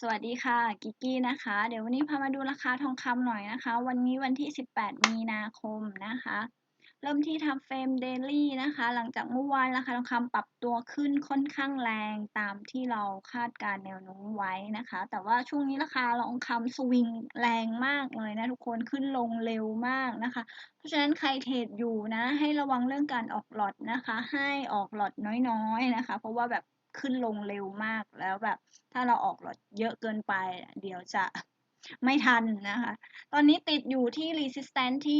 สวัสดีค่ะ กิกกี้นะคะ เดี๋ยววันนี้พามาดูราคาทองคำหน่อยนะคะ วันนี้วันที่ 18 มีนาคมนะคะ เริ่มที่ทำเฟรมเดลี่นะคะ หลังจากเมื่อวานราคาทองคำปรับตัวขึ้นค่อนข้างแรงตามที่เราคาดการแนวโน้มไว้นะคะ แต่ว่าช่วงนี้ราคาทองคำสวิงแรงมากเลยนะทุกคนขึ้นลงเร็วมากนะคะ เพราะฉะนั้นใครเทรดอยู่นะ ให้ระวังเรื่องการออกหลอดนะคะ ให้ออกหลอดน้อยๆนะคะ เพราะว่าแบบ ขึ้นลงเร็วมากแล้วแบบ ถ้าเราออกหลอดเยอะเกินไป เดี๋ยวจะไม่ทันนะคะ ตอนนี้ติดอยู่ที่ resistance ที่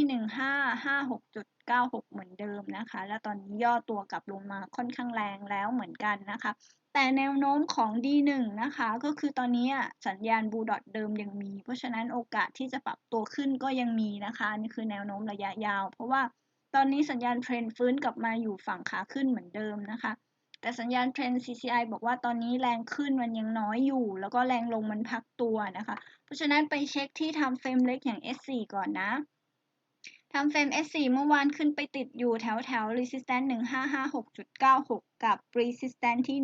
1556.96 เหมือนเดิมนะคะ แล้วตอนนี้ย่อตัวกลับลงมาค่อนข้างแรงแล้วเหมือนกันนะคะ แต่แนวโน้มของ D1 นะคะ ก็คือตอนนี้สัญญาณบูดอทเดิมยังมี เพราะฉะนั้นโอกาสที่จะปรับตัวขึ้นก็ยังมีนะคะ นี่คือแนวโน้มระยะยาว เพราะว่าตอนนี้สัญญาณเทรนฟื้นกลับมาอยู่ฝั่งขาขึ้นเหมือนเดิมนะคะ แต่สัญญาณเทรน CCI บอกว่าตอนนี้แรงขึ้นมันยังน้อยอยู่ แล้วก็แรงลงมันพักตัวนะคะ เพราะฉะนั้นไปเช็คที่ทำเฟรมเล็กอย่าง S4 ก่อนนะ ทำเฟรม S4 เมื่อวานขึ้นไปติดอยู่แถวแถว resistance 1556.96 กับ resistance ที่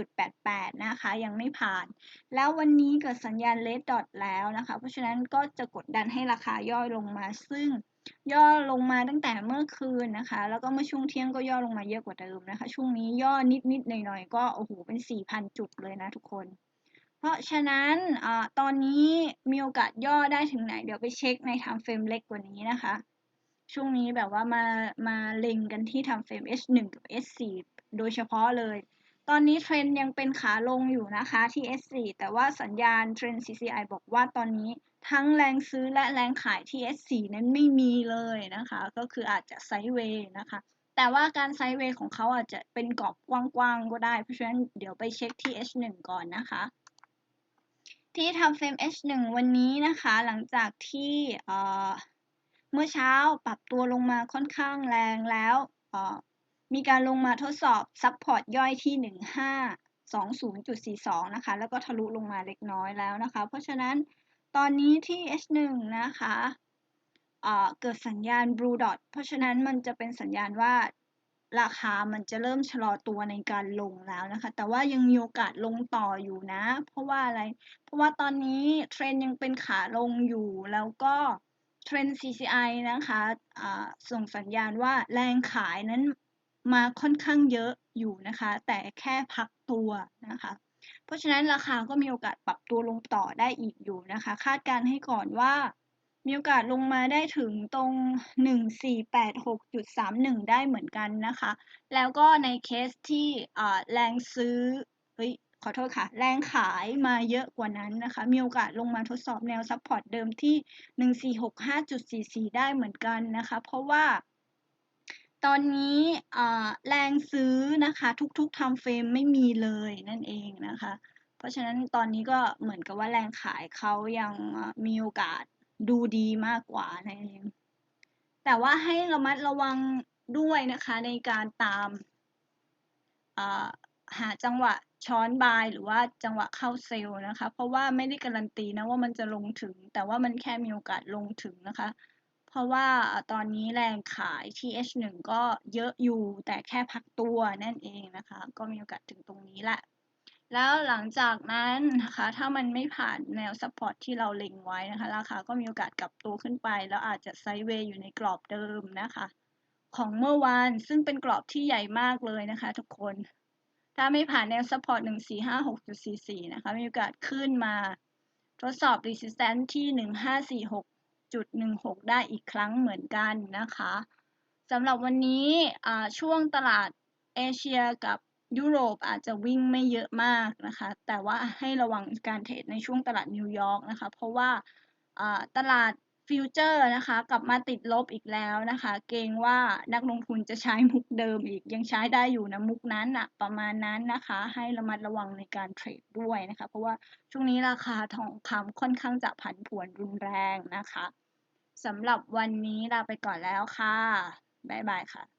1553.88 นะคะ ยังไม่ผ่าน แล้ววันนี้เกิดสัญญาณ red dot แล้วนะคะ เพราะฉะนั้นก็จะกดดันให้ราคาย่อยลงมาซึ่งย่อลงมาตั้งแต่เมื่อคืนนะคะ แล้วก็เมื่อช่วงเที่ยงก็ย่อลงมาเยอะกว่าเดิมนะคะ ช่วงนี้ย่อนิดๆหน่อยๆ ก็โอ้โหเป็น 4,000 จุดเลยนะทุกคน เพราะฉะนั้นอตอนนี้มีโอกาสย่อได้ถึงไหน เดี๋ยวไปเช็คในทำเฟรมเล็กกว่านี้นะคะ ช่วงนี้แบบว่ามามาเล็งกันที่ทำเฟรม H1 กับ S4 โดยเฉพาะเลย ตอนนี้เทรนยังเป็นขาลงอยู่นะคะที่ S4 แต่ว่าสัญญาณเทรน CCI บอกว่าตอนนี้ทั้งแรงซื้อและแรงขายที่ S4 นั้นไม่มีเลยนะคะ ก็คืออาจจะไซด์เวย์นะคะแต่ว่าการไซด์เวย์ของเขาอาจจะเป็นกรอบกว้างๆก็ได้ เพราะฉะนั้นเดี๋ยวไปเช็คที่ H1 ก่อนนะคะ ที่ทำเฟรม H1 วันนี้นะคะหลังจากที่เมื่อเช้าปรับตัวลงมาค่อนข้างแรงแล้วมีการลงมาทดสอบซับพอร์ตย่อยที่ 1520.42 นะคะ แล้วก็ทะลุลงมาเล็กน้อยแล้วนะคะ เพราะฉะนั้นตอนนี้ที่ H1 นะคะเกิดสัญญาณ blue dot เพราะฉะนั้นมันจะเป็นสัญญาณว่า ราคามันจะเริ่มชะลอตัวในการลงแล้วนะคะ แต่ว่ายังมีโอกาสลงต่ออยู่นะ เพราะว่าอะไร เพราะว่าตอนนี้เทรนยังเป็นขาลงอยู่ แล้วก็เทรน CCI นะคะะส่งสัญญาณว่าแรงขายนั้นมาค่อนข้างเยอะอยู่นะคะ แต่แค่พักตัวนะคะ เพราะฉะนั้นราคาก็มีโอกาสปรับตัวลงต่อได้อีกอยู่นะคะ คาดการให้ก่อนว่า มีโอกาสลงมาได้ถึงตรง 1486.31 ได้เหมือนกันนะคะ แล้วก็ในเคสที่แรงซื้อ เฮ้ย ขอโทษค่ะ แรงขายมาเยอะกว่านั้นนะคะ มีโอกาสลงมาทดสอบแนวซัพพอร์ตเดิมที่ 1465.44 ได้เหมือนกันนะคะ เพราะว่าตอนนี้แรงซื้อนะคะทุกๆทำเฟรมไม่มีเลยนั่นเองนะคะ เพราะฉะนั้นตอนนี้ก็เหมือนกับว่าแรงขายเขายังมีโอกาส ดูดีมากกว่านั่นเองแต่ว่าให้ระมัดระวังด้วยนะคะในการตามหาจังหวะช้อนบายหรือว่าจังหวะเข้าเซลล์นะคะ เพราะว่าไม่ได้การันตีนะว่ามันจะลงถึง แต่ว่ามันแค่มีโอกาสลงถึงนะคะ เพราะว่าตอนนี้แรงขายที่ H1 ก็เยอะอยู่แต่แค่พักตัวนั่นเองนะคะ ก็มีโอกาสถึงตรงนี้แหละ แล้วหลังจากนั้นนะคะ ถ้ามันไม่ผ่านแนวซัพพอร์ตที่เราเล็งไว้นะคะ ราคาก็มีโอกาสกลับตัวขึ้นไป แล้วอาจจะไซด์เวย์อยู่ในกรอบเดิมนะคะ ของเมื่อวานซึ่งเป็นกรอบที่ใหญ่มากเลยนะคะทุกคน ถ้าไม่ผ่านแนวซัพพอร์ต1456.44 นะคะ มีโอกาสขึ้นมาทดสอบ resistance ที่ 1546.16 ได้อีกครั้งเหมือนกันนะคะสำหรับวันนี้ช่วงตลาดเอเชียกับ ยุโรปอาจจะวิ่งไม่เยอะมากนะคะ แต่ว่าให้ระวังการเทรดในช่วงตลาดนิวยอร์กนะคะ เพราะว่าตลาดฟิวเจอร์นะคะ กลับมาติดลบอีกแล้วนะคะ เกรงว่านักลงทุนจะใช้มุกเดิมอีก ยังใช้ได้อยู่นะมุกนั้นอะประมาณนั้นนะคะ ให้ระมัดระวังในการเทรดด้วยนะคะ เพราะว่าช่วงนี้ราคาทองคำค่อนข้างจะผันผวนรุนแรงนะคะสำหรับวันนี้ลาไปก่อนแล้วค่ะ บ๊ายบายค่ะ